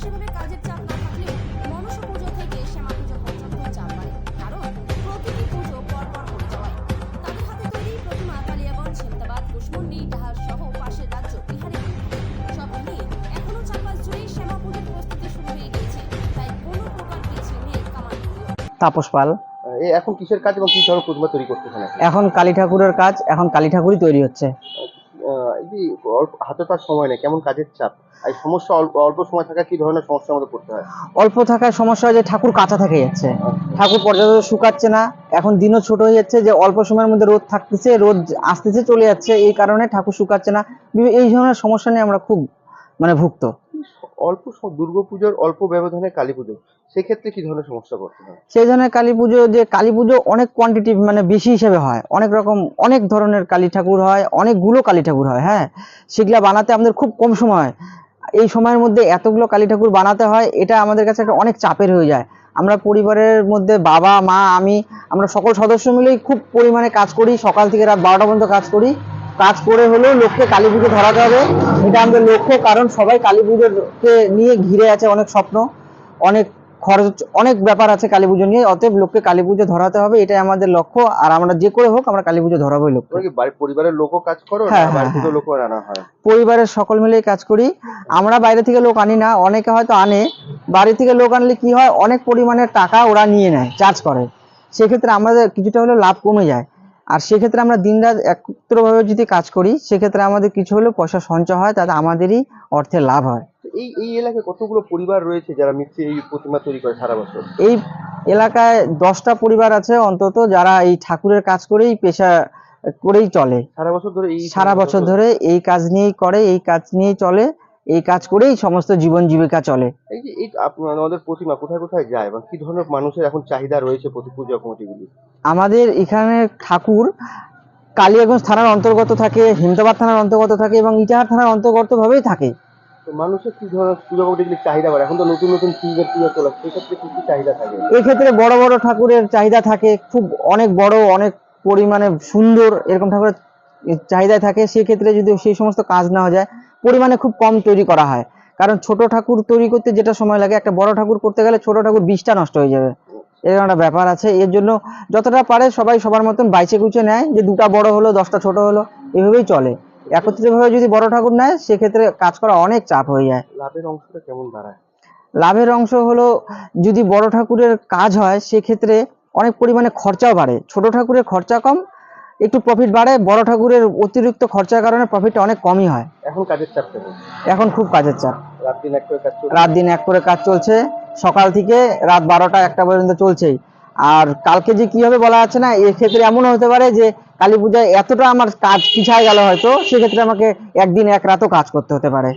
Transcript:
সেভাবে কাজের চাপ না থাকলেও মনসা পুজো থেকে শ্যামা পুজো পর্যন্ত চাপ বাড়ে। কারণ প্রতিটি পুজো পরপর পড়ে যাওয়ায় তাদের হাতে তৈরি প্রতিমা কালিয়াগঞ্জ কুশমন্ডি ডাহার সহ পাশের রাজ্য বিহারে। সব মিলিয়ে এখনও চার মাস জুড়েই শ্যামা পুজোর প্রস্তুতি শুরু হয়ে গিয়েছে। তাই কোনো প্রকার পিছিয়ে নেই তাপস পাল। এই এখন কিসের কাজ এবং কি ধরনের প্রতিমা তৈরি করতেছেন? এখন কালী ঠাকুরের কাজ এখন কালী ঠাকুরই তৈরি হচ্ছে। আহ, এই যে অল্প হাতে তার সময় নেই কেমন কাজের চাপ? আর সমস্যা অল্প সময় থাকা কি ধরনের সমস্যার মধ্যে পড়তে হয়? অল্প থাকার সমস্যা হয় যে ঠাকুর কাঁচা থেকে যাচ্ছে। ঠাকুর পর্যাপ্ত শুকাচ্ছে না এখন দিনও ছোট হয়ে যাচ্ছে যে অল্প সময়ের মধ্যে রোদ থাকতেছে রোদ আসতেছে চলে যাচ্ছে এই কারণে ঠাকুর শুকাচ্ছে না। এই ধরনের সমস্যা নিয়ে আমরা খুব মানে ভুক্ত। অল্প সম- দুর্গাপুজোর অল্প ব্যবধানে কালী পুজো। সেক্ষেত্রে কি ধরনের সমস্যা পড়তে হয়? সেই ধরনের কালী পুজো, যে কালী পুজো অনেক কোয়ান্টিটি মানে বেশি হিসেবে হয়। অনেক রকম, অনেক ধরনের কালী ঠাকুর হয়, অনেকগুলো কালী ঠাকুর হয় হ্যাঁ? সেগুলা বানাতে আমাদের খুব কম সময়। এই সময়ের মধ্যে এতগুলো কালী ঠাকুর বানাতে হয়, এটা আমাদের কাছে একটা অনেক চাপের হয়ে যায়। আমরা পরিবারের মধ্যে বাবা, মা, আমি, আমরা সকল সদস্য মিলেই খুব পরিমাণে কাজ করি, সকাল থেকে রাত বারোটা পর্যন্ত কাজ করি। কাজ করে হলেও লোককে কালী পুজো ধরাতে হবে। এটা আমাদের লক্ষ্য কারণ সবাই কালী পুজোকে নিয়ে ঘিরে আছে অনেক স্বপ্ন অনেক খরচ অনেক ব্যাপার আছে কালী পুজো নিয়ে অতএব লোককে কালী পুজো ধরাতে হবে এটাই আমাদের লক্ষ্য। আর আমরা যে করে হোক আমরা কালী পুজো ধরাবোই লক্ষ্য তোমরা কি বাড়ির পরিবারের লোকও কাজ করো হ্যাঁ, বাড়ি হ্যাঁ, লোকও আনা হয়? পরিবারের সকল মিলেই কাজ করি। আমরা বাইরে থেকে লোক আনি না অনেকে হয়তো আনে। বাড়ি থেকে লোক আনলে কি হয় অনেক পরিমাণের টাকা ওরা নিয়ে নেয় চার্জ করে। সেক্ষেত্রে আমাদের কিছুটা হলেও লাভ কমে যায়। আর সেক্ষেত্রে আমরা দিনরাত একত্রভাবে যদি কাজ করি সেক্ষেত্রে আমাদের কিছু হলেও পয়সা সঞ্চয় হয় তাতে আমাদেরই অর্থে লাভ হয়। এই এই এলাকায় কতগুলো পরিবার রয়েছে যারা মিশে এই প্রতিমা তৈরি করে সারা বছর? এই এলাকায় দশটা পরিবার আছে অন্তত যারা এই ঠাকুরের কাজ করেই পেশা করেই চলে। সারা বছর ধরে এই সারা বছর ধরে এই কাজ নিয়েই করে এই কাজ নিয়েই চলে। এই কাজ করেই সমস্ত জীবন জীবিকা চলে। এই যে এই আপনার আমাদের প্রতিমা কোথায় কোথায় যায় এবং কি ধরনের মানুষের এখন চাহিদা রয়েছে প্রতি পূজা কমিটিগুলি আমাদের এখানে ঠাকুর কালিয়াগঞ্জ থানার অন্তর্গত থাকে হিমতাবাদ থানার অন্তর্গত থাকে এবং ইটাহার থানার অন্তর্গত ভাবেই থাকে। তো মানুষের কি ধরনের পূজা কমিটিগুলি চাহিদা করে এখন তো নতুন নতুন থিমের পূজা চলে সেক্ষেত্রে কি কি চাহিদা থাকে? এক্ষেত্রে বড় বড় ঠাকুরের চাহিদা থাকে খুব অনেক বড় অনেক পরিমাণে সুন্দর এরকম ঠাকুরের চাহিদা থাকে। সেক্ষেত্রে যদি সেই সমস্ত কাজ না হয়ে যায় পরিমাণে খুব কম তৈরি করা হয়। কারণ ছোট ঠাকুর তৈরি করতে যেটা সময় লাগে একটা বড় ঠাকুর করতে গেলে ছোট ঠাকুর বিষটা নষ্ট হয়ে যাবে। এরকম একটা ব্যাপার আছে। এর জন্য যতটা পারে সবাই সবার মতন বাইচে কুচে নেয় যে দুটা বড় হলো দশটা ছোট হলো এভাবেই চলে। একত্রিতভাবে যদি বড় ঠাকুর নেয় সেক্ষেত্রে কাজ করা অনেক চাপ হয়ে যায়। লাভের অংশটা কেমন দাঁড়ায়? লাভের অংশ হলো যদি বড় ঠাকুরের কাজ হয় সেক্ষেত্রে অনেক পরিমাণে খরচাও বাড়ে। ছোট ঠাকুরের খরচা কম একটু প্রফিট বাড়ে বড় ঠাকুরের অতিরিক্ত খরচার কারণে প্রফিটটা অনেক কমই হয়। এখন কাজের চাপ এখন খুব কাজের চাপ। রাত দিন এক করে কাজ চলছে? রাত দিন এক করে কাজ চলছে। সকাল থেকে রাত বারোটা একটা পর্যন্ত চলছেই। আর কালকে যে কি হবে বলা যাচ্ছে না এক্ষেত্রে এমনও হতে পারে যে কালী পূজায় এতটা আমার কাজ পিছায় গেল হয়তো সেক্ষেত্রে আমাকে একদিন এক রাতও কাজ করতে হতে পারে।